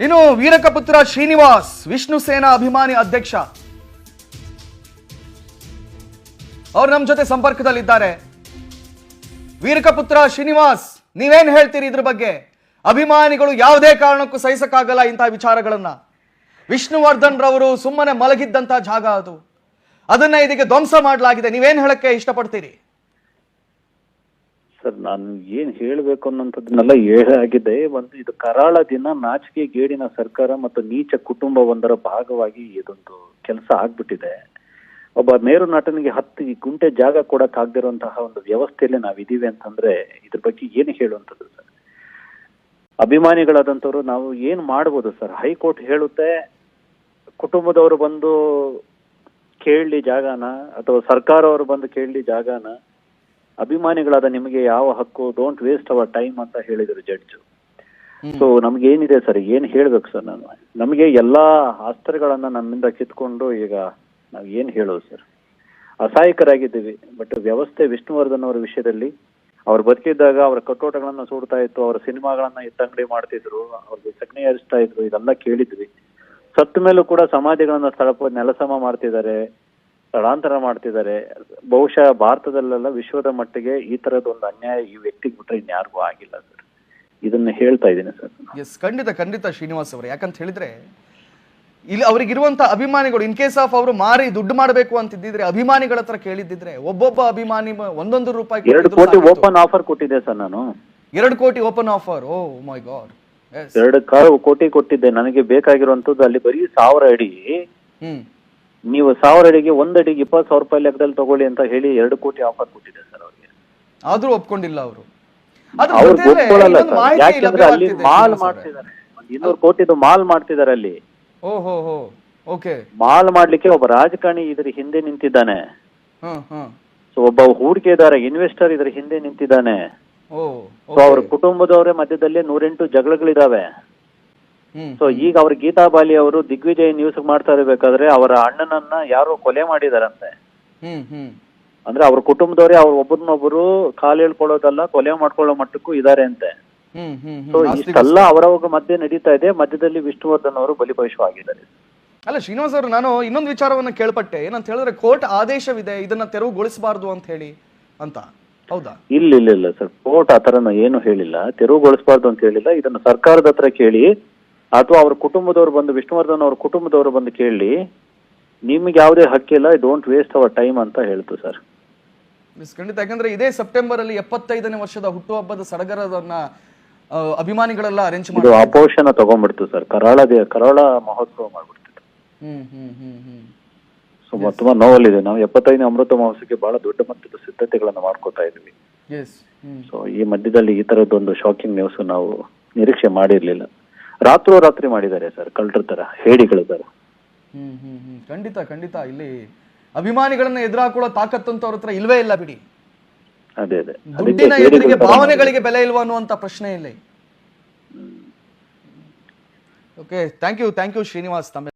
ಇನ್ನು ವೀರಕಪುತ್ರ ಶ್ರೀನಿವಾಸ್, ವಿಷ್ಣು ಸೇನಾ ಅಭಿಮಾನಿ ಅಧ್ಯಕ್ಷ. ಅವ್ರು ನಮ್ಮ ಜೊತೆ ಸಂಪರ್ಕದಲ್ಲಿದ್ದಾರೆ. ವೀರಕಪುತ್ರ ಶ್ರೀನಿವಾಸ್, ನೀವೇನ್ ಹೇಳ್ತೀರಿ ಇದ್ರ ಬಗ್ಗೆ? ಅಭಿಮಾನಿಗಳು ಯಾವುದೇ ಕಾರಣಕ್ಕೂ ಸಹಿಸಕ್ಕಾಗಲ್ಲ ಇಂತಹ ವಿಚಾರಗಳನ್ನ. ವಿಷ್ಣುವರ್ಧನ್ ರವರು ಸುಮ್ಮನೆ ಮಲಗಿದ್ದಂತಹ ಜಾಗ ಅದು. ಅದನ್ನ ಇದಕ್ಕೆ ಧ್ವಂಸ ಮಾಡಲಾಗಿದೆ. ನೀವೇನ್ ಹೇಳಕ್ಕೆ ಇಷ್ಟಪಡ್ತೀರಿ? ಸರ್, ನಾನು ಏನ್ ಹೇಳ್ಬೇಕು ಅನ್ನೋಂಥದ್ದನ್ನೆಲ್ಲ ಹೇಳಾಗಿದೆ ಒಂದು ಇದು ಕರಾಳ ದಿನ ನಾಚಿಕೆ ಗೇಡಿನ ಸರ್ಕಾರ ಮತ್ತು ನೀಚ ಕುಟುಂಬ ಒಂದರ ಭಾಗವಾಗಿ ಇದೊಂದು ಕೆಲಸ ಆಗ್ಬಿಟ್ಟಿದೆ. ಒಬ್ಬ ಮೇರು ನಟನಿಗೆ ಹತ್ತು ಗುಂಟೆ ಜಾಗ ಕೊಡಕ್ ಆಗದಿರುವಂತಹ ಒಂದು ವ್ಯವಸ್ಥೆಯಲ್ಲಿ ನಾವಿದ್ದೀವಿ ಅಂತಂದ್ರೆ ಇದ್ರ ಬಗ್ಗೆ ಏನು ಹೇಳುವಂಥದ್ದು ಸರ್? ಅಭಿಮಾನಿಗಳಾದಂಥವ್ರು ನಾವು ಏನು ಮಾಡ್ಬೋದು ಸರ್? ಹೈಕೋರ್ಟ್ ಹೇಳುತ್ತೆ, ಕುಟುಂಬದವರು ಬಂದು ಕೇಳಲಿ ಜಾಗನ, ಅಥವಾ ಸರ್ಕಾರವರು ಬಂದು ಕೇಳಲಿ ಜಾಗನ ಅಭಿಮಾನಿಗಳಾದ ನಿಮಗೆ ಯಾವ ಹಕ್ಕು? ಡೋಂಟ್ ವೇಸ್ಟ್ ಅವರ್ ಟೈಮ್ ಅಂತ ಹೇಳಿದರು ಜಡ್ಜ್ ಸೊ ನಮ್ಗೆ ಏನಿದೆ ಸರ್? ಏನ್ ಹೇಳ್ಬೇಕು ಸರ್ ನಾನು? ನಮಗೆ ಎಲ್ಲಾ ಆಸ್ತ್ರಗಳನ್ನ ನಮ್ಮಿಂದ ಕಿತ್ಕೊಂಡು ಈಗ ನಾವ್ ಏನ್ ಹೇಳೋದು ಸರ್? ಅಸಹಾಯಕರಾಗಿದ್ದೀವಿ ಬಟ್ ವ್ಯವಸ್ಥೆ ವಿಷ್ಣುವರ್ಧನ್ ಅವರ ವಿಷಯದಲ್ಲಿ ಅವ್ರು ಬದುಕಿದ್ದಾಗ ಅವರ ಕಟ್ಟೋಟಗಳನ್ನ ಸುಡ್ತಾ ಇತ್ತು ಅವರ ಸಿನಿಮಾಗಳನ್ನ ಎತ್ತಂಗಡಿ ಮಾಡ್ತಿದ್ರು ಅವ್ರಿಗೆ ಸಗಣಿ ಹರಿಸ್ತಾ ಇದ್ರು ಇದೆಲ್ಲ ಕೇಳಿದ್ವಿ. ಸತ್ತ ಮೇಲೂ ಕೂಡ ಸಮಾಧಿಗಳನ್ನ ಸ್ಥಳಪ ನೆಲಸಮ ಮಾಡ್ತಿದ್ದಾರೆ. ಸ್ಥಳಾಂತರ ಮಾಡ್ತಿದ್ದಾರೆ. ಬಹುಶಃ ಭಾರತದಲ್ಲೆಲ್ಲ ವಿಶ್ವದ ಮಟ್ಟಿಗೆ ಈ ತರದ ಒಂದು ಅನ್ಯಾಯ ಈ ವ್ಯಕ್ತಿ ಬಿಟ್ರೆ ಇನ್ಯಾರಿಗೂ ಆಗಿಲ್ಲ ಸರ್. ಇದನ್ನ ಹೇಳ್ತಾ ಇದ್ದೀನಿ ಸರ್. ಎಸ್ ಖಂಡಿತ ಖಂಡಿತ ಶ್ರೀನಿವಾಸ್ ಅವರು. ಯಾಕಂತ ಹೇಳಿದ್ರೆ ಇಲ್ಲಿ ಅವರಿಗಿರುವಂತ ಅಭಿಮಾನಿಗಳು ಇನ್ ಕೇಸ್ ಆಫ್ ಅವರು ಮಾರಿ ದುಡ್ಡು ಮಾಡಬೇಕು ಅಂತಿದ್ದಿದ್ರೆ ಅಭಿಮಾನಿಗಳ ಹತ್ರ ಕೇಳಿದ್ದಿದ್ರೆ ಒಬ್ಬೊಬ್ಬ ಅಭಿಮಾನಿ ಒಂದೊಂದು ರೂಪಾಯಿ ಎರಡು ಕೋಟಿ ಓಪನ್ ಆಫರ್ ಕೊಟ್ಟಿದ್ದೆ ಸರ್ ನಾನು. ಎರಡು ಕೋಟಿ open offer? Oh my god. ಎರಡು ಕೋಟಿ ಕೊಟ್ಟಿದ್ದೆ. ನನಗೆ ಬೇಕಾಗಿರುವಂತದ್ದು ಅಲ್ಲಿ ಬರೀ ಸಾವಿರ ಅಡಿ ಹ್ಮ್. ನೀವು ಸಾವಿರ ಅಡಿಗೆ ಒಂದ್ ಅಡಿಗೆ ಇಪ್ಪತ್ತು ಸಾವಿರ ರೂಪಾಯಿ ಲೆಕ್ಕದಲ್ಲಿ ತಗೊಳ್ಳಿ ಅಂತ ಹೇಳಿ ಎರಡು ಕೋಟಿ ಆಫರ್ ಕೊಟ್ಟಿದೆ ಸರ್ ಅವ್ರಿಗೆ. ಆದ್ರೂ ಒಪ್ಕೊಂಡಿಲ್ಲ ಅವರು. ಅವ್ರು ಒಪ್ಕೊಳ್ಳಲ್ಲ ಸರ್. ಯಾಕೆಂದ್ರೆ ಅಲ್ಲಿ ಮಾಲ್. ಮಾಡ್ತಿದ್ದಾರೆ. ಇನ್ನೂರು ಕೋಟಿದು ಮಾಲ್ ಮಾಡ್ತಿದ್ದಾರೆ ಅಲ್ಲಿ. ಓಕೆ. ಮಾಲ್ ಮಾಡ್ಲಿಕ್ಕೆ ಒಬ್ಬ ರಾಜಕಾರಣಿ ಇದ್ರ ಹಿಂದೆ ನಿಂತಿದ್ದಾನೆ. ಸೊ ಒಬ್ಬ ಹೂಡಿಕೆದಾರ ಇನ್ವೆಸ್ಟರ್ ಇದ್ರ ಹಿಂದೆ ನಿಂತಿದ್ದಾನೆ. ಸೊ ಅವ್ರ ಕುಟುಂಬದವರೇ ಮಧ್ಯದಲ್ಲಿ ನೂರೆಂಟು ಜಗಳಗಳಿದಾವೆ. ಸೊ ಈಗ ಅವ್ರ ಗೀತಾ ಬಾಲಿ ಅವರು ದಿಗ್ವಿಜಯ್ ನ್ಯೂಸ್ ಮಾಡ್ತಾ ಇರಬೇಕಾದ್ರೆ ಅವರ ಅಣ್ಣನನ್ನ ಯಾರೋ ಕೊಲೆ ಮಾಡಿದಾರಂತೆ. ಹ್ಮ್ ಹ್ಮ್. ಅಂದ್ರೆ ಅವ್ರ ಕುಟುಂಬದವರೇ ಅವ್ರ ಒಬ್ಬರನ್ನೊಬ್ಬರು ಕಾಲು ಹೇಳ್ಕೊಳ್ಳೋದಲ್ಲ ಕೊಲೆ ಮಾಡ್ಕೊಳ್ಳೋ ಮಟ್ಟಕ್ಕೂ ಇದಾರೆ ಅಂತೆ. ಸೊ ಇಷ್ಟೆಲ್ಲ ಅವರವಾಗ ಮಧ್ಯೆ ನಡೀತಾ ಇದೆ. ಮಧ್ಯದಲ್ಲಿ ವಿಷ್ಣುವರ್ಧನ್ ಅವರು ಬಲಿಪಶುವಾಗಿದ್ದಾರೆ. ಅಲ್ಲ ಶ್ರೀನಿವಾಸ್ ಅವರು ನಾನು ಇನ್ನೊಂದು ವಿಚಾರವನ್ನ ಕೇಳ್ಪಟ್ಟೆ. ಏನಂತ ಹೇಳಿದ್ರೆ ಕೋರ್ಟ್ ಆದೇಶವಿದೆ ಇದನ್ನ ತೆರವುಗೊಳಿಸಬಾರದು ಅಂತ ಹೇಳಿ ಅಂತ. ಹೌದಾ? ಇಲ್ಲ ಇಲ್ಲ ಇಲ್ಲ ಸರ್. ಕೋರ್ಟ್ ಆ ಥರ ಏನು ಹೇಳಿಲ್ಲ. ತೆರವುಗೊಳಿಸಬಾರ್ದು ಅಂತ ಹೇಳಿಲ್ಲ. ಇದನ್ನ ಸರ್ಕಾರದ ಹತ್ರ ಕೇಳಿ ಅಥವಾ ಅವ್ರ ಕುಟುಂಬದವ್ರು ಬಂದು ವಿಷ್ಣುವರ್ಧನ್ ಅವ್ರ ಕುಟುಂಬದವರು ಬಂದು ಕೇಳಿ ನಿಮ್ಗೆ ಯಾವುದೇ ಹಕ್ಕಿಲ್ಲ ಡೋಂಟ್ ವೇಸ್ಟ್ ಅವರ್ ಟೈಮ್ ಅಂತ ಹೇಳ್ತು ಸರ್. ಮಿಸ್ ಖಂಡಿತ ಯಾಕಂದ್ರೆ ಇದೇ ಸೆಪ್ಟೆಂಬರ್ ಅಲ್ಲಿ ಎಪ್ಪತ್ತೈದನೇ ವರ್ಷದ ಹುಟ್ಟುಹಬ್ಬದ ಸಡಗರದನ್ನ ಅಭಿಮಾನಿಗಳೆಲ್ಲ ಅರೇಂಜ್ ಮಾಡಿ ಅಪೋಷಣ ತಗೊಂಡ್ಬಿಡ್ತು ಸರ್. ಕರಾಳ ಕರಾಳ ಮಹೋತ್ಸವ ಮಾಡ್ಬಿಡ್ತಿತ್ತು. ಹ್ಮ್ ಹ್ಮ್ ಹ್ಮ್ ಹ್ಮ್. ಸೊ ತುಂಬಾ ನೋವಲ್ಲಿದೆ. ನಾವು ಎಪ್ಪತ್ತೈದನೇ ಅಮೃತ ಮಹೋತ್ಸವಕ್ಕೆ ಬಹಳ ದೊಡ್ಡ ಮಟ್ಟದ ಸಿದ್ಧತೆಗಳನ್ನು ಮಾಡ್ಕೋತಾ ಇದ್ವಿ. ಸೊ ಈ ಮಧ್ಯದಲ್ಲಿ ಈ ತರದೊಂದು ಶಾಕಿಂಗ್ ನ್ಯೂಸ್ ನಾವು ನಿರೀಕ್ಷೆ ಮಾಡಿರ್ಲಿಲ್ಲ. ರಾತ್ರೋರಾತ್ರಿ ಮಾಡಿದ್ದಾರೆ ಸರ್ ಕಳ್ಳರ ತರ ಹೇಡಿಗಳ ತರ. ಹ್ಮ್ ಹ್ಮ್ ಹ್ಮ್. ಖಂಡಿತ ಖಂಡಿತ. ಇಲ್ಲಿ ಅಭಿಮಾನಿಗಳನ್ನ ಎದುರಾಕೊಳ್ಳೋ ತಾಕತ್ತಂತ ಅವ್ರ ಹತ್ರ ಇಲ್ವೇ ಇಲ್ಲ ಬಿಡಿ. ಅದೇ ಅದೇ. ಅದಕ್ಕೆ ದುಡ್ಡಿನ ಎದುರಿಗೆ ತರ ಭಾವನೆಗಳಿಗೆ ಬೆಲೆ ಇಲ್ವಾ ಅನ್ನುವಂತ ಪ್ರಶ್ನೆ ಇಲ್ಲಿ. Okay thank you thank you Srinivas. ತಮ್ಮ